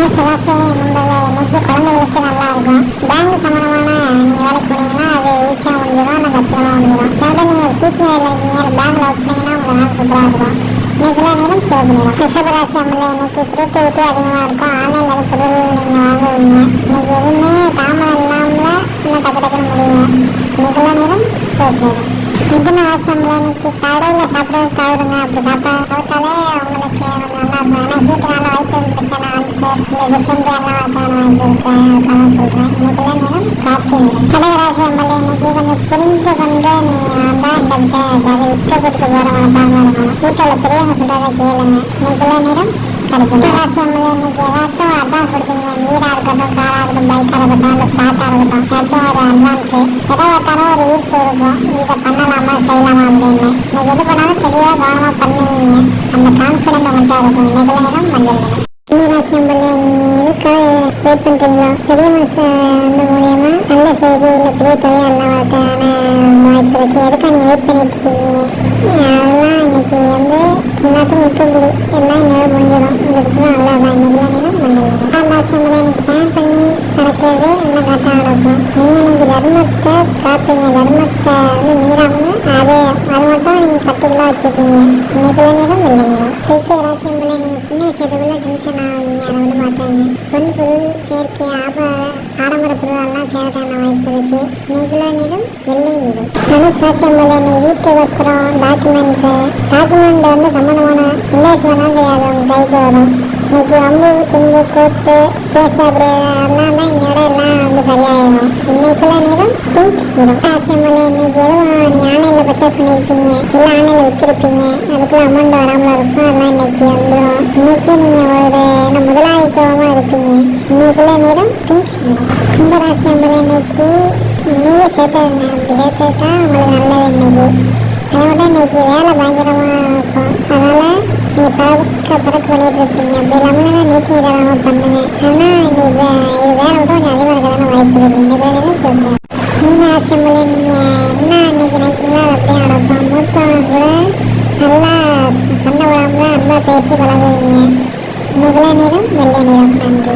பெரிய மேசராசி நம்மள இன்னைக்கு குழந்தைகளுக்கு நல்லா இருக்கும் பேங்க் சம்பந்தமான நீங்கள் வேலைக்கு போனீங்கன்னா அது ஈஸியாக முடிஞ்சிடும் அந்த கச்சிதமாக முடிஞ்சிடும் அதாவது நீங்கள் டீச்சிங் வேலை இருக்கீங்க பேங்க்ல ஒர்க் பண்ணீங்கன்னா உங்களுக்கு நாள் சூப்பராக இருக்கும் இன்னைக்குலாம் நேரம் சேவ் பண்ணிடும் ரிஷபராசி நம்மள இன்னைக்கு கிரியேட்டிவிட்டி அதிகமாக இருக்கும் ஆன்லைனில் அது பொருள் நீங்கள் வாங்குவீங்க இன்னைக்கு எதுவுமே தாமதம் இல்லாமல் இன்னும் டக்கு டக்குன்னு முடியும் இன்னைக்குலாம் நேரம் சேவ் பண்ணிடும் மிதுன ராசியம்ல இன்னைக்கு கடையில் சாப்பிட்றது தவிருங்க அப்படி சாப்பிட்டா தவிர்த்தாலே உங்களுக்கு நல்லா இருக்கும் ஆனால் ஹீட்டனால ஆன்சர் இல்லை சொல்கிறேன் இன்னைக்குள்ள நேரம் காப்பி. நேரம் கடகராசி அம்மல இன்னைக்கு கொஞ்சம் புரிந்து கொண்டு நீ வந்தால் இந்த இருக்காது விட்டு கொடுத்து போகிற மனப்பான்மை வீட்டில் பெரியவங்க சொல்கிறத கேளுங்க. இன்னைக்குள்ள நேரம் கிடைக்கும் ராசி இன்னைக்கு ஏதாச்சும் அட்வான்ஸ் வீடாக இருக்கட்டும் காராக இருக்கட்டும் பைக்காக இருக்கட்டும் இல்லை ஃப்ளாட்டாக இருக்கட்டும். ஏதாச்சும் ஒரு அட்வான்ஸு எதை பார்த்தாலும் ஒரு ஈர்ப்பு இருக்கும். இதை பண்ணலாமா செய்யலாமா அப்படின்னு. இன்னைக்கு எது பண்ணாலும் தெளிவாக கவனமாக பண்ணுவீங்க. அந்த கான்ஃபிடென்ட் உங்கள்கிட்ட இருக்கும். இன்னைக்குள்ள நேரம் மஞ்சள் நேரம். மீனாட்சி நீங்கள் வெயிட் பண்ணுறீங்களோ பெரிய மனசு அந்த மூலியமா நல்ல செய்தி இல்லை பெரிய தொழில் அல்ல வரதுக்கான வாய்ப்பு இருக்குது எதுக்காக நீங்கள் வெயிட் பண்ணிட்டு இருக்கீங்க? அதெல்லாம் இன்னைக்கு வந்து எல்லாத்துக்கும் முற்றுப்புள்ளி. எல்லாம் இன்னொரு முடிஞ்சிடும். இதுக்கு நல்லா தான் இன்னைக்குள்ள நேரம் மஞ்சள் நேரம் இன்னைக்கு பிளான் பண்ணி நடக்கிறது எல்லாம் கரெக்டாக நடக்கும் நீங்கள் இன்னைக்கு தர்மத்தை காப்பீங்க தர்மத்தை வந்து மட்டும் வச்சுருக்கீங்க. இந்த வச்சுப்பீங்க இன்னைக்குள்ள நேரம் வெள்ளை நேரம் திருச்சி ராசியம்பல நீங்கள் சின்ன விஷயத்துக்குள்ள டென்ஷன் ஆகுவீங்க அதை வந்து பார்த்தாங்க பொன் பொருள் சேர்க்கை ஆப ஆடம்பர பொருளெல்லாம் சேரத்தான வாய்ப்பு இருக்கு. இன்னைக்குள்ள நேரம் வெள்ளை நிறம். தனுஷ் பிள்ளை நீ வீட்டு பத்திரம் டாக்குமெண்ட்ஸு. டாக்குமெண்ட் வந்து சம்மந்தமான இன்வாய்ஸ் வேணாலும் செய்யாது உங்கள் கைக்கு வரும். இன்னைக்கு அம்பு தும்பு கோட்டு கேஸ் அப்படி எல்லாம் தான் இன்னோட எல்லாம் வந்து சரியாயிடும் இன்னைக்குள்ள நேரம் பிங்க் நிறம். ஆன்லைனில் பண்ணியிருப்பீங்க இல்லை ஆன்லைனில் விற்றுருப்பீங்க அதுக்குள்ள அமௌண்ட் வராமல் இருக்கும். அதெல்லாம் இன்னைக்கு வந்துடும் இன்னைக்கு நீங்கள் ஒரு என்ன முதலாளித்துவமாக இருப்பீங்க. இன்னைக்குள்ள நேரம் திங்ஸ் நிறம் கும்பராசி அம்பது இன்னைக்கு நீங்கள் சேர்த்து அப்படி சேர்த்துட்டா உங்களுக்கு நல்லது இன்னைக்கு. அதை விட இன்னைக்கு வேலை பயங்கரமாக இருக்கும். அதனால் நீங்கள் பறக்க பறக்க பண்ணிட்டு இருப்பீங்க. அப்படி இல்லாமல் நேற்று இதெல்லாம் பண்ணுங்க ஆனால் இன்னைக்கு அகல நிறம் வெள்ளை நிறம் நன்றி.